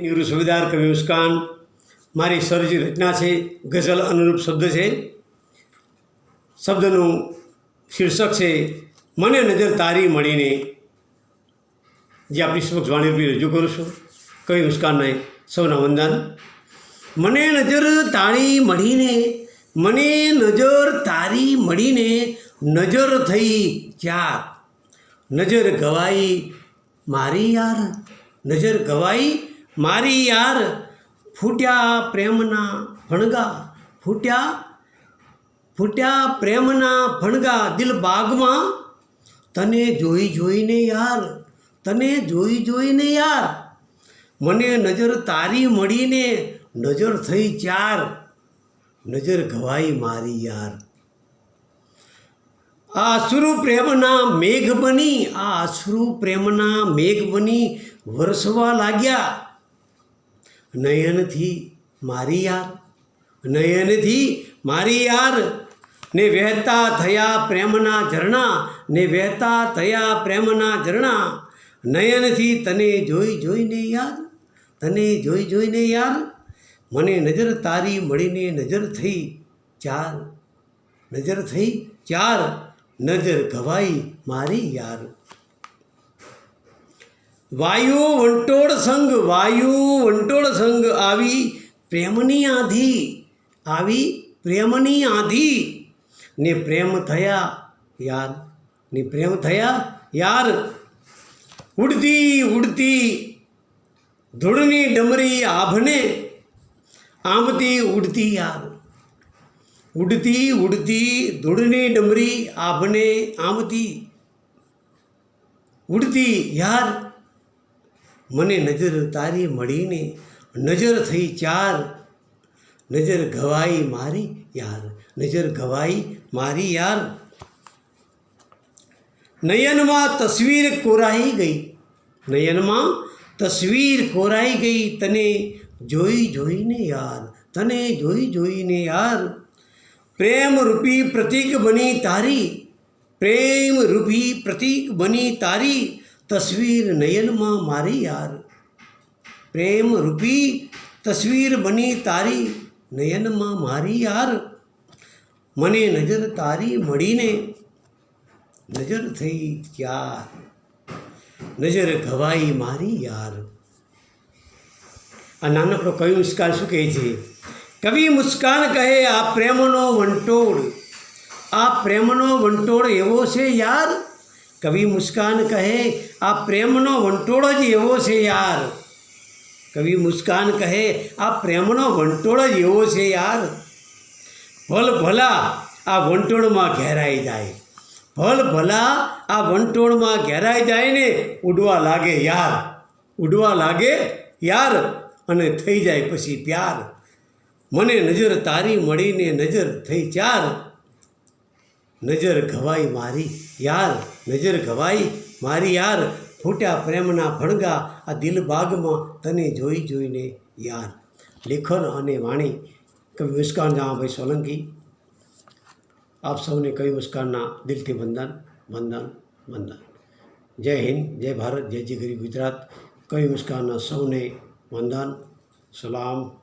નિવૃત્ત સુબેદાર કવિ મુસ્કાન મારી સર્જી રચના છે, ગઝલ અનુરૂપ શબ્દ છે. શબ્દનું શીર્ષક છે, મને નજર તારી મળીને. જે આપણી સમક્ષ વાણી રજૂ કરું છું. કવિ નહીં સૌના વંદન. મને નજર તારી મળીને, મને નજર તારી મળીને નજર થઈ ચાર નજર ગવાઈ મારી યાર, નજર ગવાઈ મારી યાર ફૂટ્યા પ્રેમના ભણગા ફૂટ્યા ફૂટ્યા પ્રેમના ભણગા દિલ બાગમાં. તને જોઈ જોઈને યાર, તને જોઈ જોઈને યાર, મને નજર તારી મળીને નજર થઈ ચાર, નજર ઘવાઈ મારી યાર. આ અશ્રુ પ્રેમના મેઘ બની આ અશ્રુ પ્રેમના મેઘ બની વરસવા લાગ્યા. નયનથી મારી યાર, નયનથી મારી યાર, ને વહેતા થયા પ્રેમના ઝરણા, ને વહેતા થયા પ્રેમના ઝરણા, નયનથી તને જોઈ જોઈને યાર, તને જોઈ જોઈને યાર, મને નજર તારી મળીને નજર થઈ ચાર, નજર થઈ ચાર, નજર ગવાઈ મારી યાર. વાયુ વંટોળ સંગ વાયુ વંટોળ સંગ આવી પ્રેમની આંધી, આવી પ્રેમની આંધી. ને પ્રેમ થયા યાર, ને પ્રેમ થયા યાર. ઉડતી ઉડતી ધૂળની ડમરી આભને આંબતી ઉડતી યાર. ઉડતી ઉડતી ધૂળની ડમરી આભને આંબતી ઉડતી યાર. મને નજર તારી મળીને, નજર થઈ ચાર. નજર ગવાઈ મારી યાર, નજર ગવાઈ મારી યાર. નયનમાં તસવીર કોરાઈ ગઈ, નયનમાં તસવીર કોરાઈ ગઈ તને જોઈ જોઈને યાર, તને જોઈ જોઈને યાર. પ્રેમ રૂપી પ્રતીક બની તારી, પ્રેમ રૂપી પ્રતીક બની તારી. તસવીર નયનમાં મારી યાર. પ્રેમ રૂપી તસવીર બની તારી નયનમાં મારી યાર. મને નજર તારી મળીને નજર થઈ ચાર નજર ઘવાઈ મારી યાર. આ નાનકડો કવિ મુસ્કાન શું કહે છે? કવિ મુસ્કાન કહે, આ પ્રેમનો વંટોળ, આ પ્રેમનો વંટોળ એવો છે યાર. કવિ મુસ્કાન કહે, આ પ્રેમનો વંટોળ જ એવો છે યાર. કવિ મુસ્કાન કહે, આ પ્રેમનો વંટોળ જ એવો છે યાર. ભલ ભલા આ વંટોળમાં ઘેરાઈ જાય. ભલ ભલા આ વંટોળમાં ઘેરાઈ જાય ને ઉડવા લાગે યાર. ઉડવા લાગે યાર અને થઈ જાય પછી પ્યાર. મને નજર તારી મળીને નજર થઈ ચાર. નજર ઘવાઈ મારી યાર, નજર ઘવાઈ મારી યાર. ફૂટ્યા પ્રેમના ભણગા આ દિલ બાગમાં તને જોઈ જોઈને યાર. લેખન અને વાણી. કવિ મુસ્કાન જામાભાઈ સોલંકી. આપ સૌને કવિ મુસ્કાનના દિલથી વંદન વંદન વંદન. જય હિન્દ, જય ભારત, જય જય ગરી ગુજરાત. કવિ મુસ્કાનના સૌને વંદન, સલામ.